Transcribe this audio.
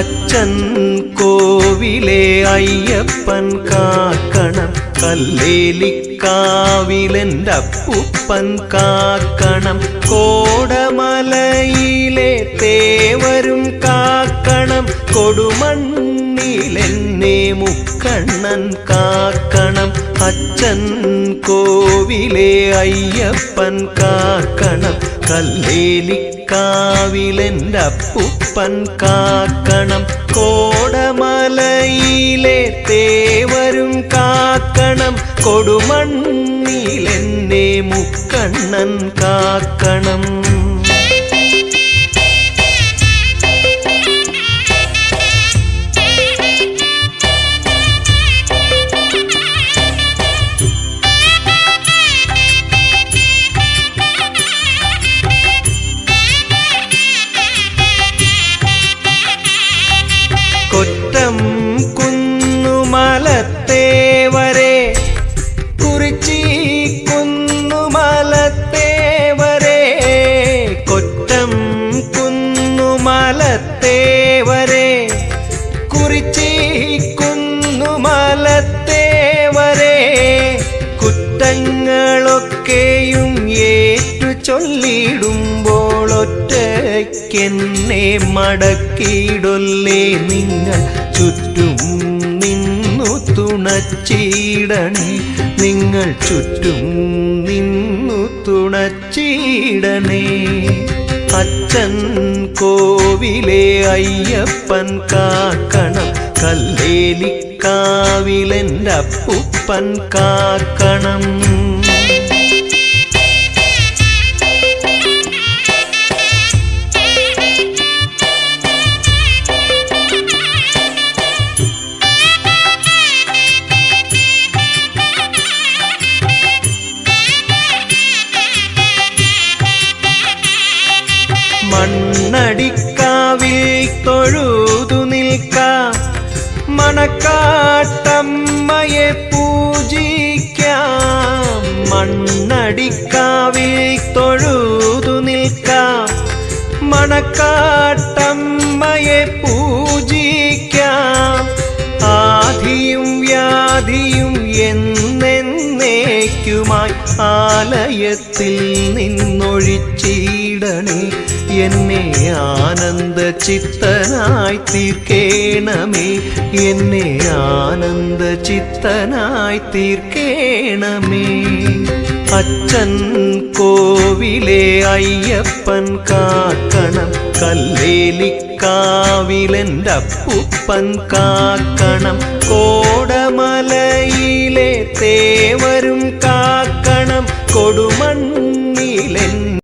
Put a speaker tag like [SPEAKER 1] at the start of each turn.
[SPEAKER 1] അച്ഛൻ കോവിലെ അയ്യപ്പൻ കാക്കണം. കല്ലേലിക്കാവിലെന്റെ അപ്പുപ്പൻ കാക്കണം. കോടമലയിലെ തേവരും കാക്കണം. കൊടുമണ്ണിലെന്നെ മുക്കണ്ണൻ കാക്കണം. അച്ഛൻ കോവിലെ അയ്യപ്പൻ കാക്കണം. കല്ലേലിക്കാവിലെന്റെ കാക്കണം. കോടമലയിലെ തേവരും കാക്കണം. കൊടുമണ്ണിലെന്നെ മുക്കണ്ണൻ കാക്കണം. കുറ്റങ്ങളൊക്കെയും ഏറ്റു ചൊല്ലിടുമ്പോൾ ഒറ്റയ്ക്കെന്നെ മടക്കിയിടൊല്ലേ നിങ്ങൾ? ചുറ്റും നിന്നു തുണച്ചിടണേ. നിങ്ങൾ ചുറ്റും നിന്നു തുണച്ചിടണേ. അച്ഛൻ കോവിലെ അയ്യപ്പൻ കാക്കണം. കല്ലേലിക്കാവിലെന്റെ അപ്പുപ്പൻ കാക്കണം. മണ്ണടിക്കാവിൽ തൊഴുതു നിൽക്ക. മണക്കാട്ടമ്മയെ പൂജിക്കാം. മണ്ണടിക്കാവിൽ തൊഴുതു നിൽക്ക. മണക്കാട്ടമ്മയെ പൂജിക്കാം. ആധിയും വ്യാധിയും എന്നേക്കുമായി ആലയത്തിൽ നിന്നൊഴിച്ചിടണേ എന്നെ ആനന്ദ ചിത്തനായി തീർക്കേണമേ എന്നെ ആനന്ദ ചിത്തനായി തീർക്കേണമേ അച്ഛൻ കോവിലെ അയ്യപ്പൻ കാക്കണം. കല്ലേലിക്കാവിലെന്റെ അപ്പുപ്പൻ കാക്കണം. കോടമലയിലെ തേവരും കാക്കണം. കൊടുമണ്ണിലെന്നെ